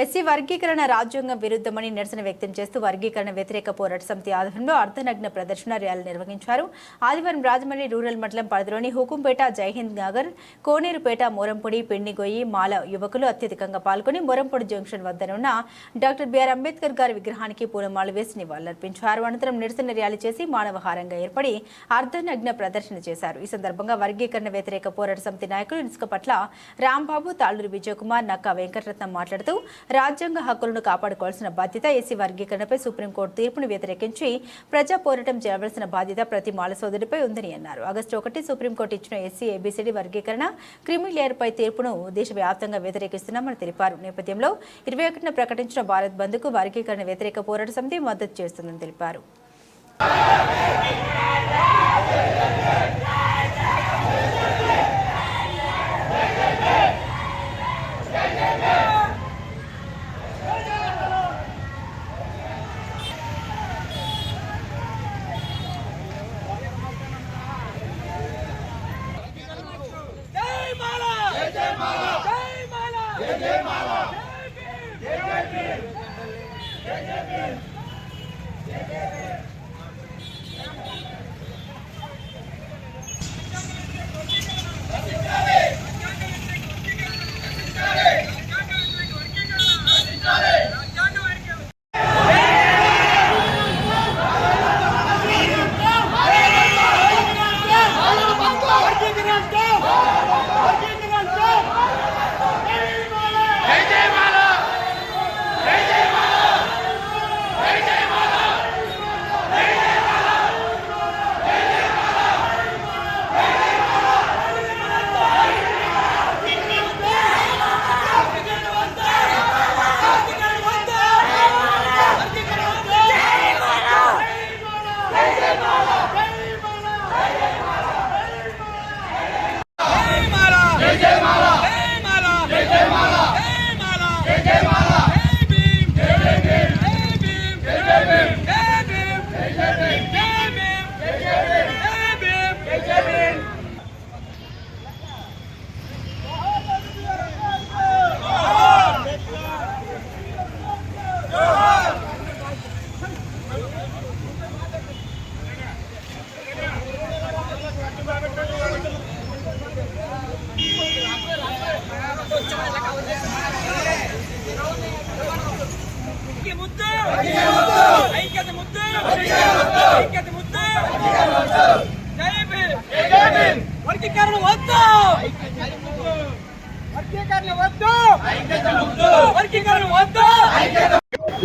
SC వర్గీకరణ రాజ్యాంగం విరుద్ధమని నిరసన వ్యక్తం చేస్తూ వర్గీకరణ వ్యతిరేక పోరాట సమితి ఆధ్వర్యంలో అర్ధనగ్న ప్రదర్శన ర్యాలీ నిర్వహించారు. ఆదివారం రాజమండ్రి రూరల్ మండలం పరిధిలోని హుకుంపేట జైహింద్ నగర్ కోనేరుపేట మోరంపొడి పెండిగొయ్యి మాల యువకులు అత్యధికంగా పాల్గొని మోరంపొడి జంక్షన్ వద్దనున్న డాక్టర్ బిఆర్ అంబేద్కర్ గారి విగ్రహానికి పూలమాలు వేసి నివాళులర్పించారు. అనంతరం నిరసన ర్యాలీ చేసి మానవహారంగా ఏర్పడి అర్ధనగ్న ప్రదర్శన చేశారు. ఈ సందర్భంగా వర్గీకరణ వ్యతిరేక పోరాట సమితి నాయకులు ఇసుక పట్ల రాంబాబు తాళ్ళూరి విజయకుమార్ నక్కా వెంకటరత్నం మాట్లాడుతూ రాజ్యాంగ హక్కులను కాపాడుకోవాల్సిన బాధ్యత ఎస్సీ వర్గీకరణపై సుప్రీంకోర్టు తీర్పును వ్యతిరేకించి ప్రజా పోరాటం చేయవలసిన బాధ్యత ప్రతి మాల సోదరుడిపై ఉందని అన్నారు. ఆగస్టు ఒకటి సుప్రీంకోర్టు ఇచ్చిన ఎస్సీ ఏబీసీడీ వర్గీకరణ క్రిమిలేయర్పై తీర్పును దేశవ్యాప్తంగా వ్యతిరేకిస్తున్నామని తెలిపారు. నేపథ్యంలో ఇరవై ఒకటిన ప్రకటించిన భారత్ బంద్కు వర్గీకరణ వ్యతిరేక పోరాట సమితి మద్దతు చేస్తుందని తెలిపారు.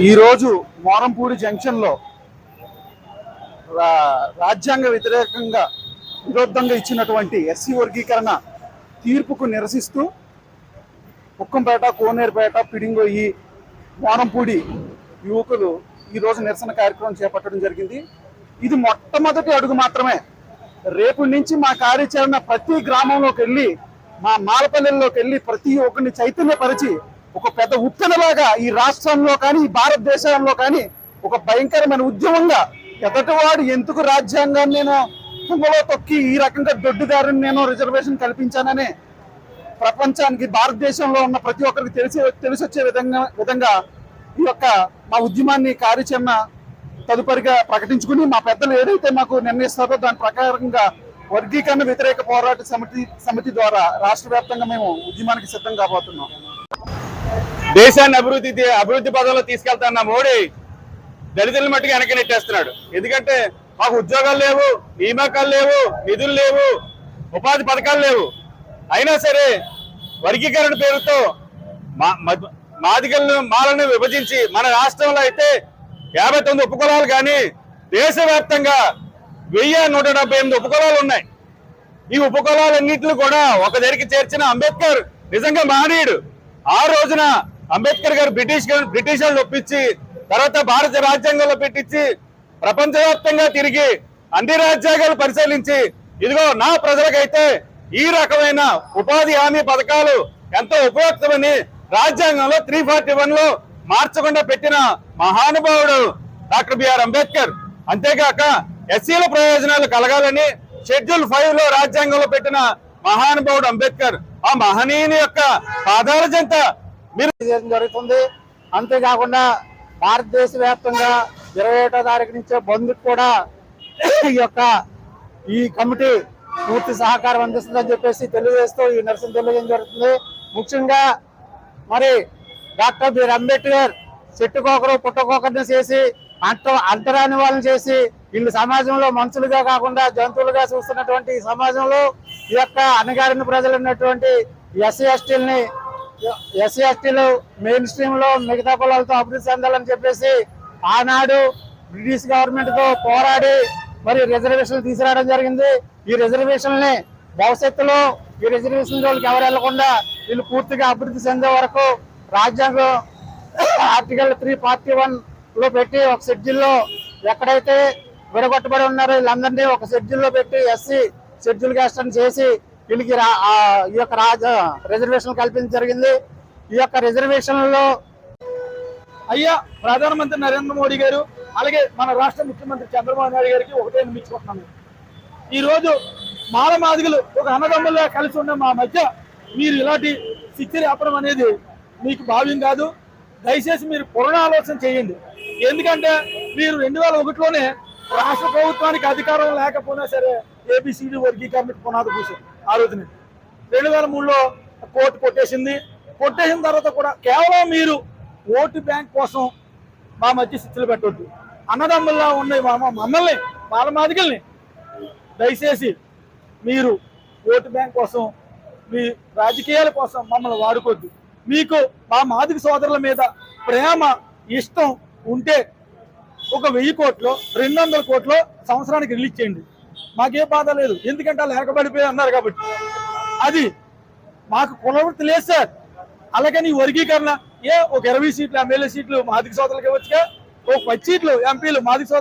ఈరోజు మోరంపూడి జంక్షన్లో రా- రాజ్యాంగ వ్యతిరేకంగా విరుద్ధంగా ఇచ్చినటువంటి ఎస్సీ వర్గీకరణ తీర్పుకు నిరసిస్తూ కుక్కంపేట కోనేరుపేట పిడింగొయ్యి మోరంపూడి యువకులు ఈరోజు నిరసన కార్యక్రమం చేపట్టడం జరిగింది. ఇది మొట్టమొదటి అడుగు మాత్రమే. రేపు నుంచి మా కార్యాచరణ ప్రతి గ్రామంలోకి వెళ్ళి మా మాలపల్లెల్లోకి వెళ్ళి ప్రతి ఒక్కరిని చైతన్యపరిచి ఒక పెద్ద ఉప్పెనలాగా ఈ రాష్ట్రంలో కానీ ఈ భారతదేశంలో కానీ ఒక భయంకరమైన ఉద్యమంగా ఎదటివాడు ఎందుకు రాజ్యాంగాన్ని నేను తుంగలో తొక్కి ఈ రకంగా దొడ్డుదారుని నేను రిజర్వేషన్ కల్పించానని ప్రపంచానికి భారతదేశంలో ఉన్న ప్రతి ఒక్కరికి తెలిసి తెలిసి వచ్చే విధంగా విధంగా ఈ యొక్క మా ఉద్యమాన్ని కార్యచరణ తదుపరిగా ప్రకటించుకుని మా పెద్దలు ఏదైతే మాకు నిర్ణయిస్తారో దాని ప్రకారంగా వర్గీకరణ వ్యతిరేక పోరాట సమితి సమితి ద్వారా రాష్ట్ర వ్యాప్తంగా మేము ఉద్యమానికి సిద్ధం కాబోతున్నాం. దేశాన్ని అభివృద్ధి అభివృద్ధి పదంలో తీసుకెళ్తాన్న మోడీ దళితుల మట్టికి వెనక్కి నెట్టేస్తున్నాడు. ఎందుకంటే మాకు ఉద్యోగాలు లేవు నియామకాలు లేవు నిధులు లేవు ఉపాధి పథకాలు లేవు. అయినా సరే వర్గీకరణ పేరుతో మా మాదిగలను మాలను విభజించి మన రాష్ట్రంలో అయితే యాభై తొమ్మిది ఉపకులాలు కానీ దేశవ్యాప్తంగా వెయ్యి నూట డెబ్బై ఎనిమిది ఉపకులాలు ఉన్నాయి. ఈ ఉపకులాలన్నింటిని కూడా ఒక దగ్గరికి చేర్చిన అంబేద్కర్ నిజంగా మహనీయుడు. ఆ రోజున అంబేద్కర్ గారు బ్రిటిష్ బ్రిటిష్ వాళ్ళు ఒప్పించి తర్వాత భారత రాజ్యాంగంలో పెట్టించి ప్రపంచవ్యాప్తంగా తిరిగి అన్ని రాజ్యాంగాలు పరిశీలించి ఇదిగో నా ప్రజలకైతే ఈ రకమైన ఉపాధి హామీ పథకాలు ఎంతో ఉపయుక్తమని రాజ్యాంగంలో త్రీ ఫార్టీ వన్లో మార్చకుండా పెట్టిన మహానుభావుడు డాక్టర్ బిఆర్ అంబేద్కర్. అంతేగాక ఎస్సీల ప్రయోజనాలు కలగాలని షెడ్యూల్ ఫైవ్లో రాజ్యాంగంలో పెట్టిన మహానుభావుడు అంబేద్కర్ ఆ మహనీయుని యొక్క పాదాల చెంత మీరు జరుగుతుంది. అంతేకాకుండా భారతదేశ వ్యాప్తంగా ఇరవై ఒకటో తారీఖు నుంచే బంద్ కూడా ఈ యొక్క ఈ కమిటీ పూర్తి సహకారం అందిస్తుందని చెప్పేసి తెలియజేస్తూ ఈ నిరసన తెలియజేయడం జరుగుతుంది. ముఖ్యంగా మరి డాక్టర్ బిఆర్ అంబేద్కర్ చెట్టుకోకరు పుట్టకోకరిని చేసి అంట అంటరాని వాళ్ళని చేసి వీళ్ళు సమాజంలో మనుషులుగా కాకుండా జంతువులుగా చూస్తున్నటువంటి సమాజంలో ఈ యొక్క అణగారిన ప్రజలు ఉన్నటువంటి ఎస్సీ ఎస్టీలని ఎస్సీ ఎస్టీలు మెయిన్ స్ట్రీమ్లో మిగతా కులాలతో అభివృద్ధి చెందాలని చెప్పేసి ఆనాడు బ్రిటిష్ గవర్నమెంట్తో పోరాడి మరి రిజర్వేషన్లు తీసుకురావడం జరిగింది. ఈ రిజర్వేషన్ని భవిష్యత్తులో ఈ రిజర్వేషన్ జోలికి ఎవరు వెళ్ళకుండా వీళ్ళు పూర్తిగా అభివృద్ధి చెందే వరకు రాజ్యాంగం ఆర్టికల్ త్రీ ఫార్టీ వన్లో పెట్టి ఒక షెడ్యూల్లో ఎక్కడైతే విడగొట్టబడి ఉన్నారు. వీళ్ళందరినీ ఒక షెడ్యూల్లో పెట్టి ఎస్సీ షెడ్యూల్ క్యాస్ట్ అని చేసి వీళ్ళకి రా- ఈ యొక్క రాజ రిజర్వేషన్ కల్పించడం జరిగింది. ఈ యొక్క రిజర్వేషన్లో అయ్యా ప్రధానమంత్రి నరేంద్ర మోడీ గారు అలాగే మన రాష్ట్ర ముఖ్యమంత్రి చంద్రబాబు నాయుడు గారికి ఒకటే నిమిచ్చుకుంటున్నాను ఈరోజు రోజు మాల మాదిగలు ఒక అన్నదమ్ముల్లో కలిసి ఉన్న మా మధ్య మీరు ఇలాంటి శిక్ష వ్యాపారం అనేది మీకు భావ్యం కాదు. దయచేసి మీరు పునరాలోచన చేయండి. ఎందుకంటే మీరు రెండు వేల ఒకటిలోనే రాష్ట్ర ప్రభుత్వానికి అధికారం లేకపోయినా సరే ఏబిసిడి వర్గీకరణ పునాది పూసారు ఆ రోజునే. రెండు వేల మూడులో కోర్టు కొట్టేసింది. కొట్టేసిన తర్వాత కూడా కేవలం మీరు ఓటు బ్యాంక్ కోసం మా మధ్య శిక్షలు పెట్టొద్దు. అన్నదమ్ముల్లా ఉన్న మా- మమ్మల్ని వాళ్ళ మాదికల్ని దయచేసి మీరు ఓటు బ్యాంక్ కోసం మీ రాజకీయాల కోసం మమ్మల్ని వాడుకోద్దు. మీకు మా మాదిక సోదరుల మీద ప్రేమ ఇష్టం ఉంటే ఒక వెయ్యి కోట్లు రెండు వందల కోట్లు సంవత్సరానికి రిలీజ్ చేయండి. మాకే బాధ లేదు. ఎందుకంటే వాళ్ళు వెనకబడిపోయి అన్నారు కాబట్టి. అది మాకు కులవృత్తి లేదు సార్. అలాగని నీ వర్గీకరణ. ఏ ఒక ఇరవై సీట్లు ఎమ్మెల్యే సీట్లు మాదిక సోదరులకు ఇవ్వచ్చుగా. ఒక పది సీట్లు ఎంపీలు మాదిక సోదరులకు